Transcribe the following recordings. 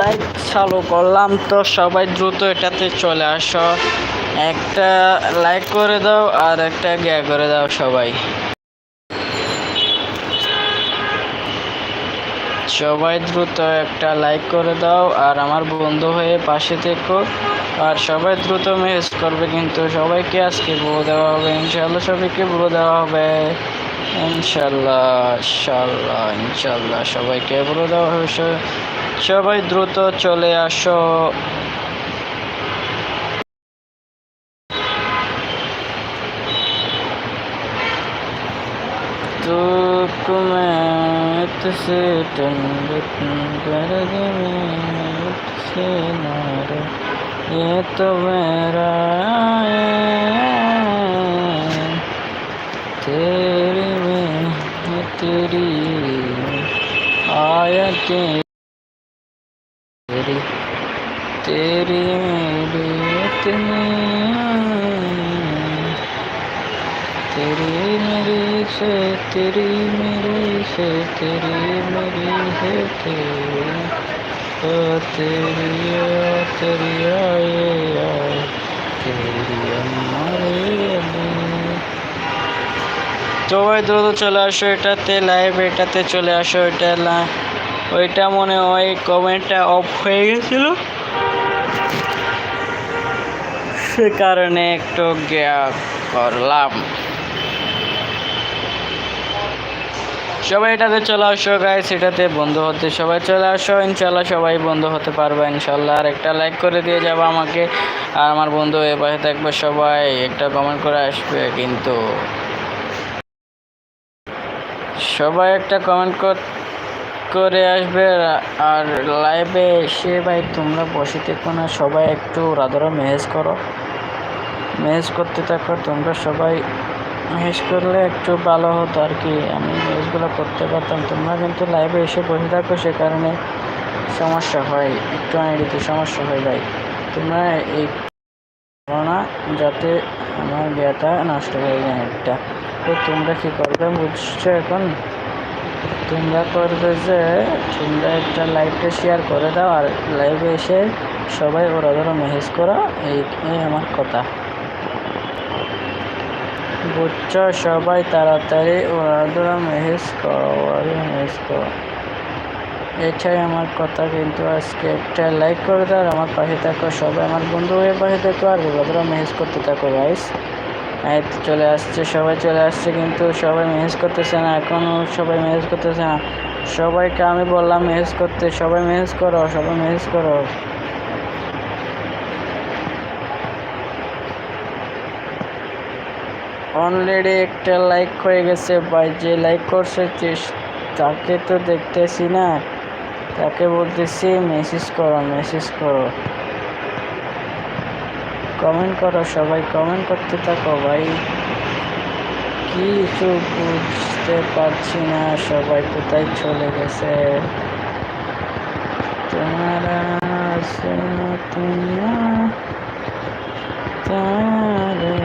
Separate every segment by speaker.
Speaker 1: Like চালু করলাম তো সবাই দ্রুত এটাতে চলে আসো। একটা লাইক করে দাও আর একটা গ্যা করে দাও সবাই। সবাই দ্রুত একটা লাইক করে দাও আর আমার বন্ধু হয়ে পাশে থেকো। আর সবাই দ্রুত মেসেজ করবে কিন্তু সবাইকে আজকে বলে দেওয়া হবে। ইনশাল্লাহ সবাইকে বলে দেওয়া হবে। ইনশাল্লাহ ইনশাল্লাহ ইনশাল্লাহ সবাইকে বলে দেওয়া হবে স- সবাই দ্রুত চলে আসো तुक मैं तुझसे टंडक कर दे मैं तुझसे नार ये तो मेरा है। तेरी में तेरी आयतें तेरी तेरी मेरी इतनी तेरी मेरी से तेरी मेरी से तेरी मेरी है तेरी ओ तेरी ओ तेरी आए आए तेरी हमारे সবাই দ্রুত চলে আসো এটাতে লাইভ এটাতে চলে আসো, এটা লা- ওইটা মনে হয় কমেন্টটা অফ হয়ে গেছিল। সে কারণে একটু গিয়া করলাম। সবাই এটাতে চলে আসো গাইস এটাতে বন্ধু হতে সবাই চলে আসো। ইনশাল্লাহ সবাই বন্ধু হতে পারবে ইনশাল্লাহ আর একটা লাইক করে দিয়ে যাব আমাকে। আর আমার বন্ধু এ পাশে থাকবে সবাই। একটা কমেন্ট করে আসবে কিন্তু। সবাই একটা কমেন্ট করে আসবে আর- লাইভে এসে ভাই তোমরা বসে থেকো না, সবাই একটু রাধারা মেহেজ করো। মেহেজ করতে থাকো, তোমরা সবাই মেহেজ করলে একটু ভালো হতো আর কি। আমি মেহেজগুলো করতে পারতাম। তোমরা কিন্তু লাইভে এসে বসে থাকো, সে কারণে সমস্যা হয়। একটু আইডিতে সমস্যা হয় ভাই। তোমরা এই করো না, যাতে আমার বিয়েটা নষ্ট হয়ে যায় একটা। তো তোমরা কী করবে বুঝছ এখন? তোমরা করবে যে, তোমরা একটা লাইভটা শেয়ার করে দাও আর লাইভে এসে সবাই ওরা ধরো মেহেজ করো, এই আমার কথা। বুঝছ? সবাই তাড়াতাড়ি ওরা ধরো মেহেজ করো, ওরা মেসেজ করো। এটাই আমার কথা, কিন্তু আজকে একটা লাইক করে দাও আর আমার পাশে থাকো। সবাই আমার বন্ধু হয়ে পাশে থাকো আর ওরা ধরো মেসেজ করতে থাকো গাইস এই তো চলে আসছে, সবাই চলে আসছে কিন্তু সবাই মেসেজ করতেছে না এখনও সবাই মেসেজ করতেছে না। সবাইকে আমি বললাম মেসেজ করতে, সবাই মেসেজ করো, সবাই মেসেজ করো। অলরেডি একটা লাইক হয়ে গেছে ভাই, যে লাইক করছে তাকে তো দেখতেছি না। তাকে বলতেছি মেসেজ করো মেসেজ করো। কমেন্ট করো, সবাই কমেন্ট করতে থাকো, ভাই। কিছু বুঝতে পারছি না, সবাই কোথায় চলে গেছে? তোমারা তারে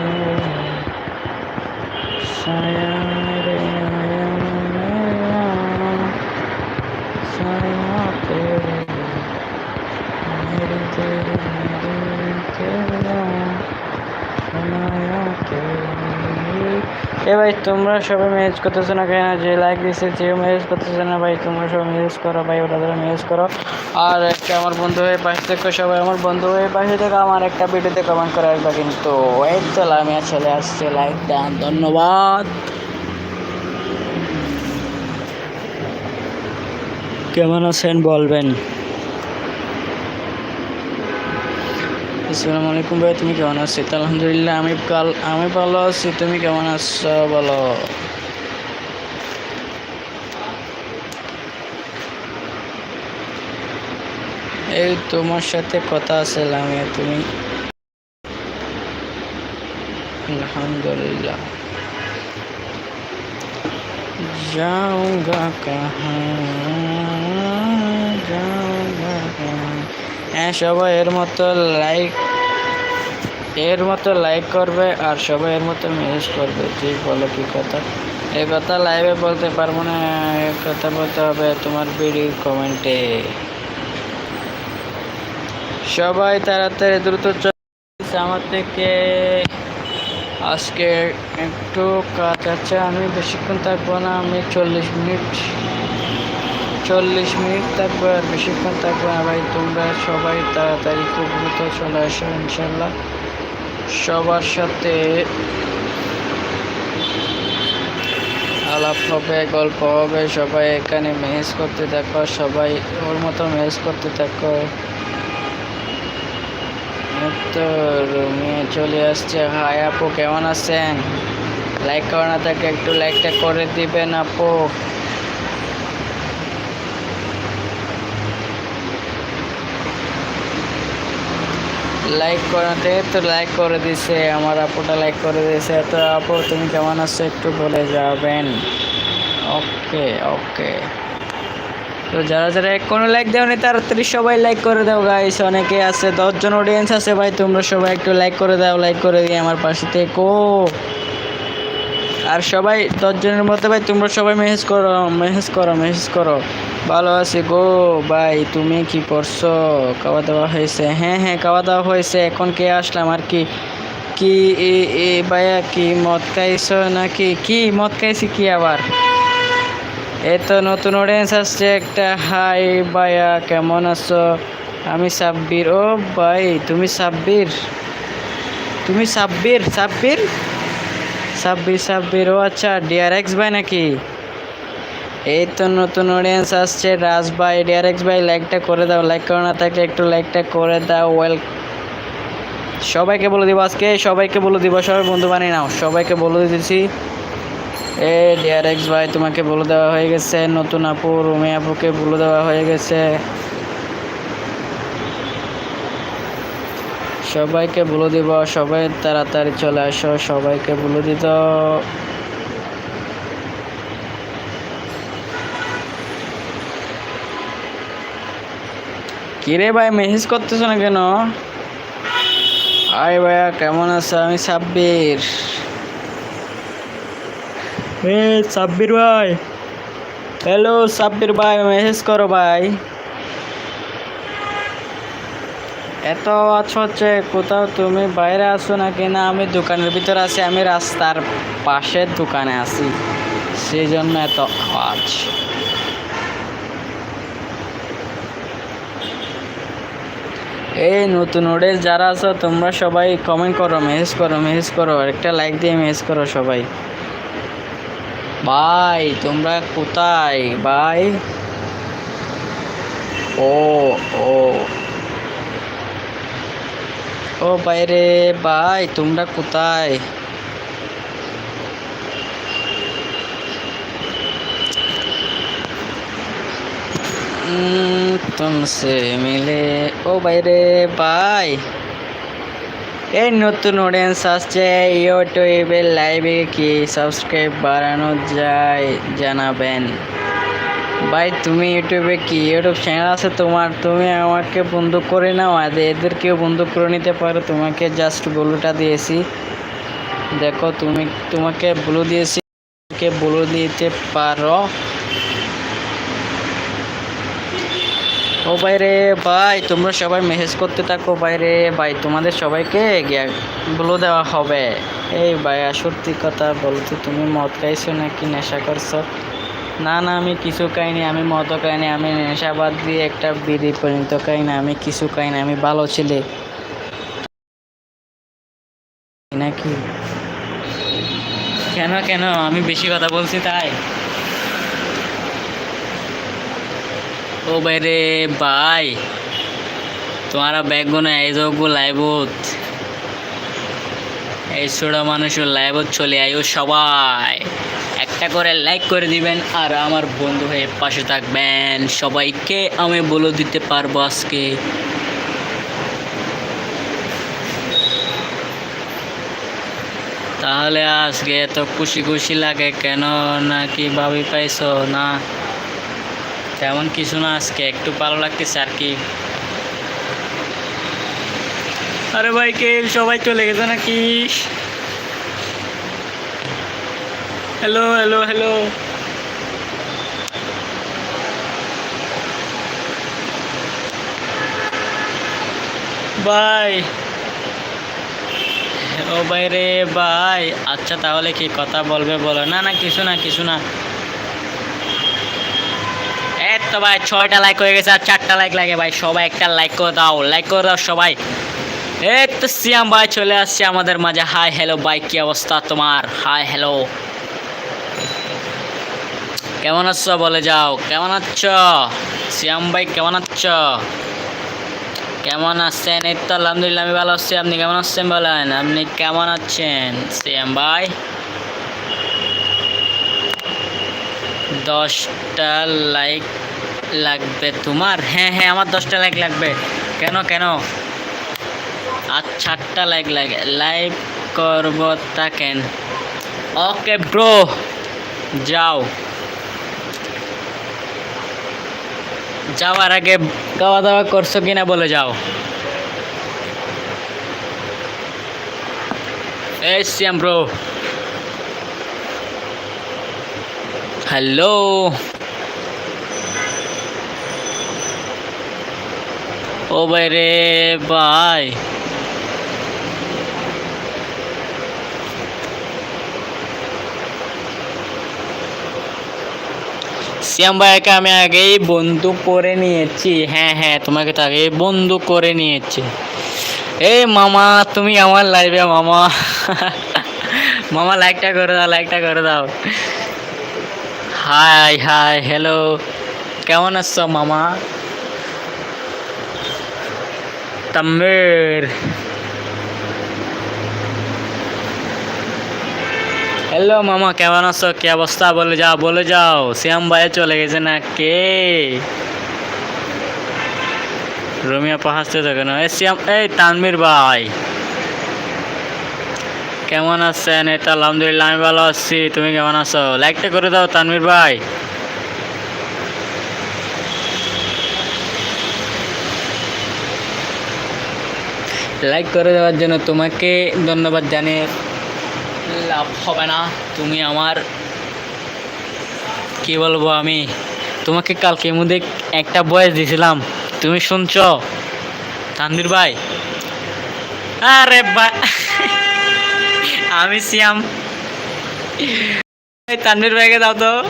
Speaker 1: সায়া রে সায়া এ ভাই, তোমরা সবাই ম্যানেজ করতেছো না কেন? যে লাইক দিচ্ছে যে ম্যানেজ করতেছে না ভাই, তোমরা সবাই ম্যানেজ করো ভাই ওটা ধরে ম্যানেজ করো। আর একটা আমার বন্ধু হয়ে পাশে থেকে সবাই আমার বন্ধু হয়ে পাশে থেকে আমার একটা ভিডিওতে কমেন্ট করে আসবে কিন্তু। এই তো লামিয়া চলে আসছে লাইক দান, ধন্যবাদ। কেমন আছেন বলবেন? আসসালামু আলাইকুম ভাই, তুমি কেমন আছো? আলহামদুলিল্লাহ, আমি কাল, আমি ভালো আছি, তুমি কেমন আছো? বলো। এই তোমার সাথে কথা আছে আমি তুমি। আলহামদুলিল্লাহ। যাওগা কাহা, যাও হ্যাঁ সবাই এর মতো লাইক এর মতো লাইক করবে আর সবাই এর মতো মেসেজ করবে। যে বলো কি কথা। এই কথা লাইভে বলতে পারব না, এ কথা বলতে হবে তোমার ভিডিও কমেন্টে সবাই তাড়াতাড়ি দ্রুত আমার থেকে। আজকে একটু কাজ আছে, আমি বেশিক্ষণ থাকব না, আমি চল্লিশ মিনিট চল্লিশ মিনিট থাকবে আর বেশিক্ষণ থাকবে না ভাই, তোমরা সবাই তাড়াতাড়ি খুব দ্রুত চলে আসো ইনশাল্লাহ। সবার সাথে আলাপ হবে, গল্প হবে, সবাই এখানে মেহেজ করতে থাকো, সবাই ওর মতো মেহেজ করতে থাকো। তো রুমে চলে আসছে। হাই আপু, কেমন আছেন? লাইক করা থাকে একটু লাইকটা করে দিবেন আপু। লাইক করাতে তো লাইক করে দিছে, আমার আপুটা লাইক করে দিয়েছে তো আপু, তুমি কেমন আছো? একটু বলে যাবেন। ওকে ওকে তো যারা যারা কোনো লাইক দেওনি তাড়াতাড়ি সবাই লাইক করে দাও গাইস অনেকে আছে, দশজন অডিয়েন্স আছে, ভাই, তোমরা সবাই একটু লাইক করে দাও লাইক করে দিয়ে আমার পাশে থেকো। আর সবাই দশজনের মধ্যে, ভাই, তোমরা সবাই মেসেজ করো মেসেজ করো মেসেজ করো। ভালো আছি গো। ভাই, তুমি কি করছ খাওয়া দাওয়া হয়েছে। হ্যাঁ হ্যাঁ খাওয়া দাওয়া হয়েছে। এখন কে আসলাম আর কি? কি, এ এ, ভাইয়া, কি মদ খাইছো নাকি? কি মদ খাইছি কি আবার? এই তো নতুন অডিয়েন্স আসছে একটা। হাই, ভাইয়া, কেমন আছো? আমি সাব্বির। ও, ভাই, তুমি সাব্বির? তুমি সাব্বির? সাব্বির? সাব্বির সাব্বির। ও আচ্ছা ডিআরএক্স ভাই নাকি? এই তো নতুন অডিয়েন্স আসছে, রাজ ভাই, ডিআরএক্স ভাই লাইকটা করে দাও। লাইক করে না থাকলে একটু লাইকটা করে দাও ওয়েল সবাইকে বলে দিব আজকে, সবাইকে বলে দিব, সবাই বন্ধু বানিয়ে নাও, সবাইকে বলে দিতেছি এ, ডিআরএক্স ভাই, তোমাকে বলে দেওয়া হয়ে গেছে, নতুন আপু, রুমি আপুকে বলে দেওয়া হয়ে গেছে। সবাইকে বলে দিব, সবাই তাড়াতাড়ি চলে আসো, সবাইকে বলে দিত। কিরে ভাই মেসেজ করতেছো না কেন? আয় ভাইয়া কেমন আছো? আমি সাব্বির। এ সাব্বির ভাই। হ্যালো সাব্বির ভাই মেসেজ করো ভাই। এত আছো হচ্ছে কোথাও তুমি বাইরে আসো নাকি না আমি দোকানের ভিতরে আছি আমি রাস্তার পাশের দোকানে আছি। সেই জন্য এত আওয়াজ। এই নতুন ওডেস যারা আছো তোমরা সবাই কমেন্ট করো মেসেজ করো মেসেজ করো একটা লাইক দিয়ে মেসেজ করো সবাই। ভাই তোমরা কোথায়? ভাই? ও ও। ও বাইরে ভাই তোমরা কোথায়? উম, তুমসে মিলে ও বাইরে ভাই এই নতুন অডিয়েন্স আসছে ইউটিউবে লাইভে কি সাবস্ক্রাইব বাড়ানো যায় জানাবেন ভাই তুমি ইউটিউবে কি ইউটিউব চ্যানেল আছে তোমার তুমি আমাকে বন্ধু করে নাও আর এদেরকেও বন্ধু করে নিতে পারো তোমাকে জাস্ট ব্লুটা দিয়েছি দেখো তুমি তোমাকে ব্লু দিয়েছি কে ব্লু দিতে পারো ও বাইরে, ভাই, তোমরা সবাই মেসেজ করতে থাকো বাইরে। ভাই, তোমাদের সবাইকে বলে দেওয়া হবে। এই ভাইয়া সত্যি কথা বলতো তুমি মদ খাইছো নাকি, নেশা করছ? না না, আমি কিছু খাইনি, আমি মদও খাইনি, আমি নেশাবাদ দিয়ে একটা বিড়ি পরিণত খাইনি আমি কিছু খাইনি আমি ভালো ছেলে। নাকি? কেন কেন, আমি বেশি কথা বলছি তাই? ও বাইরে ভাই। তোমারা ব্যাগগুলো এই যোগ্য লাইভত এই ছোট মানুষের লাইভত চলে আয়ো সবাই। একটা করে লাইক করে দিবেন আর আমার বন্ধু হয়ে পাশে থাকবেন। সবাইকে আমি বলে দিতে পারব আজকে। তাহলে আজকে এত খুশি খুশি লাগে কেন? নাকি ভাবি পাইছো? না। তেমন কিছু না আজকে, একটু ভালো লাগতেছে আর কি। আরে ভাই, কে সবাই চলে গেছে নাকি? হ্যালো হ্যালো হ্যালো ভাই। ও ভাই রে ভাই। আচ্ছা তাহলে কি কথা বলবে বলো? না না, কিছু না কিছু না। তো ভাই, ছয়টা লাইক হয়ে গেছে আর চারটা লাইক লাগে ভাই। সবাই একটা লাইক করে দাও লাইক করে দাও সবাই। এই তো সিয়াম ভাই, চলে আসছে আমাদের মাঝে। হাই হ্যালো ভাই, কি অবস্থা তোমার? হাই হ্যালো কেমন আছো বলে যাও। কেমন আছো? সিয়াম ভাই, কেমন আছো? কেমন আছেন? এই তো আলহামদুলিল্লাহ, আমি ভালো আছি। আপনি কেমন আছেন বলেন? আপনি কেমন আছেন? সিয়াম ভাই। দশটা লাইক লাগবে তোমার? হ্যাঁ হ্যাঁ আমার দশটা লাইক লাগবে। কেন কেন? আর চারটা লাইক লাগে। লাইভ করব থাকেন ওকে ব্রো যাও। যাওয়ার আগে খাওয়া দাওয়া করছ কিনা বলে যাও। এই শ্যাম ব্রো হ্যালো। ও ভাই রে ভাই। শ্যাম ভাইকে আমি আগেই বন্ধু করে নিয়েছি। হ্যাঁ হ্যাঁ তোমাকে তো আগেই বন্ধু করে নিয়েছি। এই মামা, তুমি আমার লাইভে মামা। মামা লাইকটা করে দাও লাইকটা করে দাও। হাই হাই হ্যালো কেমন আছো, মামা? তাম্মের হ্যালো মামা, কেমন আছো? কি অবস্থা? বলে যাও বলে যাও। শ্যাম ভাই চলে গেছে না কে রমিয়া পাহাড়তে থাকে না এই শ্যাম এই তানমির ভাই। কেমন আছেন? এটা আলহামদুলিল্লাহ, আমি ভালো আছি। তুমি কেমন আছো? লাইকটা করে দাও তানমির ভাই। লাইক করে দেওয়ার জন্য তোমাকে ধন্যবাদ জানিয়ে লাভ হবে না। তুমি আমার, কি বলব আমি? তোমাকে কালকে মধ্যে একটা বয়স দিয়েছিলাম। তুমি শুনছ? তানভীর ভাই? আরে ভাই আমি সিয়াম। তানভীর ভাইকে দাও তো।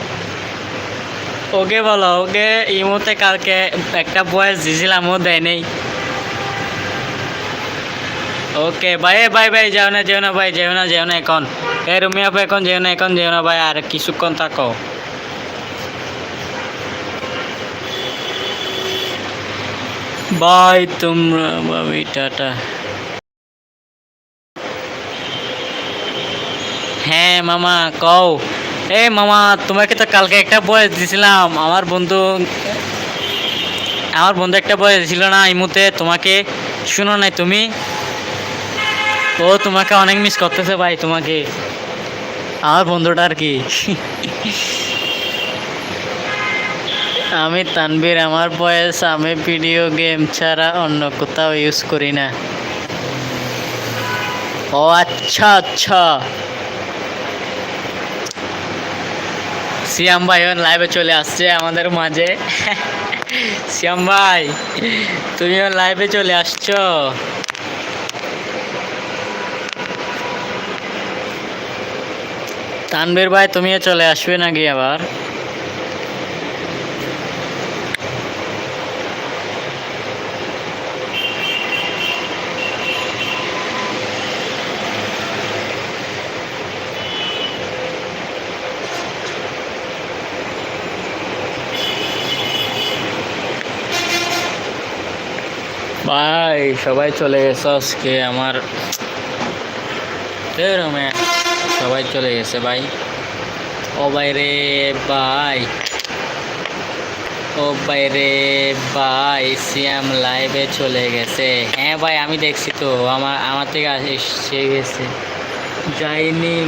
Speaker 1: ওকে বলো, ওকে ইমোতে কালকে একটা বয়স দিয়েছিলাম, ও দেয় নেই। ওকে, ভাই ভাই ভাই, যাও না, যেও না, ভাই, যেও না যেও না এখন। এ, রুমি আপু, এখন যেও না, এখন যেও না, ভাই, আর কিছুক্ষণ থাকো। বাই তোমরা, ভাবি, টাটা। হ্যাঁ মামা, কও। এ, মামা, তোমাকে তো কালকে একটা বয়স দিয়েছিলাম আমার বন্ধু আমার বন্ধু একটা বয়স ছিল না, এই মুহূর্তে তোমাকে শুনো নাই তুমি। ও, তোমাকে অনেক মিস করতেছে ভাই, তোমাকে। আমার বন্ধুটা আর কি। আমি তানবীর আমার বয়স, আমি ভিডিও গেম ছাড়া অন্য কোথাও ইউজ করি না। ও আচ্ছা আচ্ছা। সিয়াম ভাই লাইভে চলে আসছে আমাদের মাঝে। সিয়াম ভাই, তুমিও লাইভে চলে আসছো। তানবীর ভাই তুমিও চলে আসবে নাকি আবার? ভাই সবাই চলে গেছে আজকে আমার। সবাই চলে গেছে, ভাই। ও বাইরে ভাই। ও ভাই রে ভাই সিয়াম লাইভে চলে গেছে। হ্যাঁ ভাই, আমি দেখছি তো। আমার আমার থেকে এসে গেছে। যাইনি।